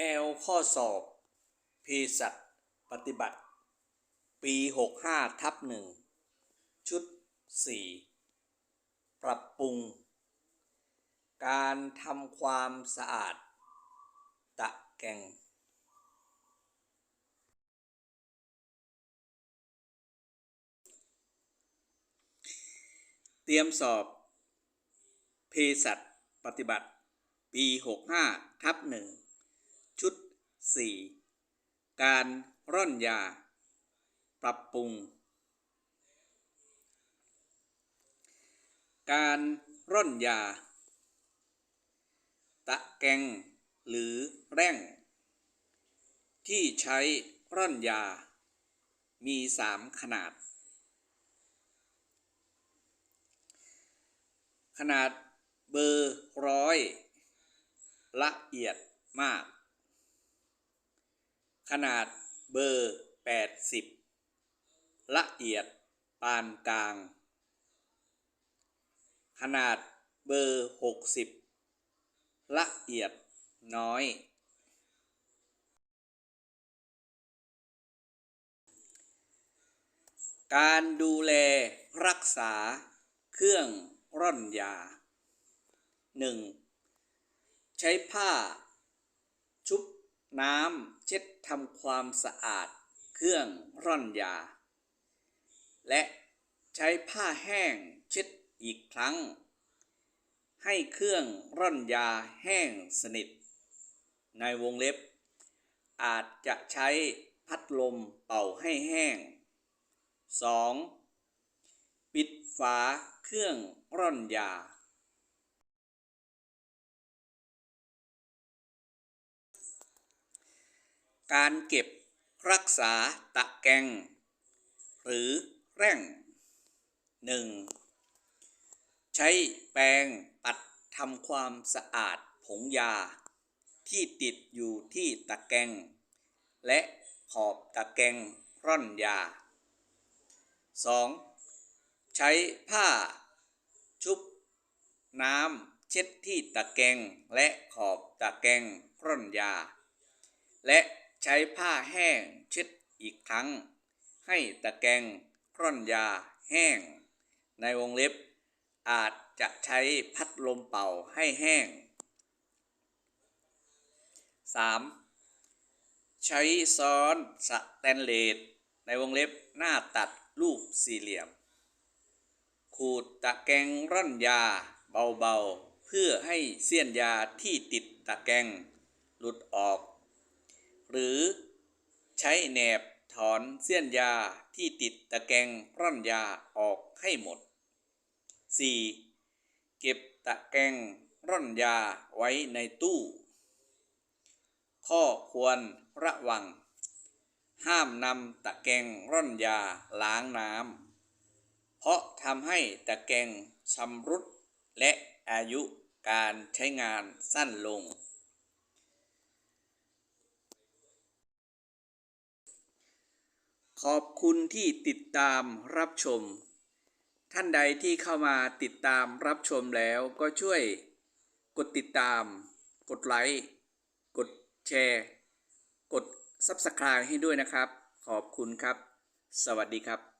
แนวข้อสอบเภสัชปฏิบัติ ปี 65ทับหนึ่งชุด 4 ปรับปรุง การทำความสะอาด ตะแกงเตรียมสอบเภสัชปฏิบัติ ปี 65ทับหนึ่ง ชุด 4 การร่อนยา ปรับปรุง การร่อนยา ตะแกงหรือแร่ง ที่ใช้ร่อนยา มี3ขนาด ขนาดเบอร์ร้อยละเอียดมาก ขนาดเบอร์ 80 ละเอียดปานกลาง ขนาดเบอร์ 60 ละเอียดน้อย การดูแลรักษาเครื่องร่อนยา 1. ใช้ผ้าชุบ น้ำเช็ดทำความสะอาด เครื่องร่อนยา และใช้ผ้าแห้งเช็ดอีกครั้ง ให้เครื่องร่อนยาแห้งสนิท ในวงเล็บ อาจจะใช้พัดลมเป่าให้แห้ง 2. ปิดฝาเครื่องร่อนยา การเก็บรักษาตะแกงหรือแร่ง 1. ใช้แปรงปัดทำความสะอาดผงยา ที่ติดอยู่ที่ตะแกงและขอบตะแกงร่อนยา 2. ใช้ผ้า ชุบ น้ำเช็ดที่ตะแกงและขอบตะแกงร่อนยา และ ใช้ผ้าแห้งเช็ดอีกครั้ง ให้ตะแกรงร่อนยาแห้ง ในวงเล็บ อาจจะใช้พัดลมเป่าให้แห้ง 3. ใช้ซ้อนสแตนเลสในวงเล็บหน้าตัดรูปสี่เหลี่ยม ขูดตะแกรงร่อนยาเบาๆ เพื่อให้เสี้ยนยาที่ติดตะแกรงหลุดออก รือใช้แหนบถอนเสี้ยนยาที่ติดตะแกรงร่อนยาออกให้หมด 4. เก็บตะแกรงร่อนยาไว้ในตู้ ข้อควรระวัง ห้ามนำตะแกรงร่อนยาล้างน้ำเพราะทำให้ตะแกรงชำรุดและอายุการใช้งานสั้นลง ขอบคุณที่ติดตามรับชม ท่านใดที่เข้ามาติดตามรับชมแล้วก็ช่วยกดติดตาม กดไลค์กดแชร์ กด Subscribe ให้ด้วยนะครับ ขอบคุณครับ สวัสดีครับ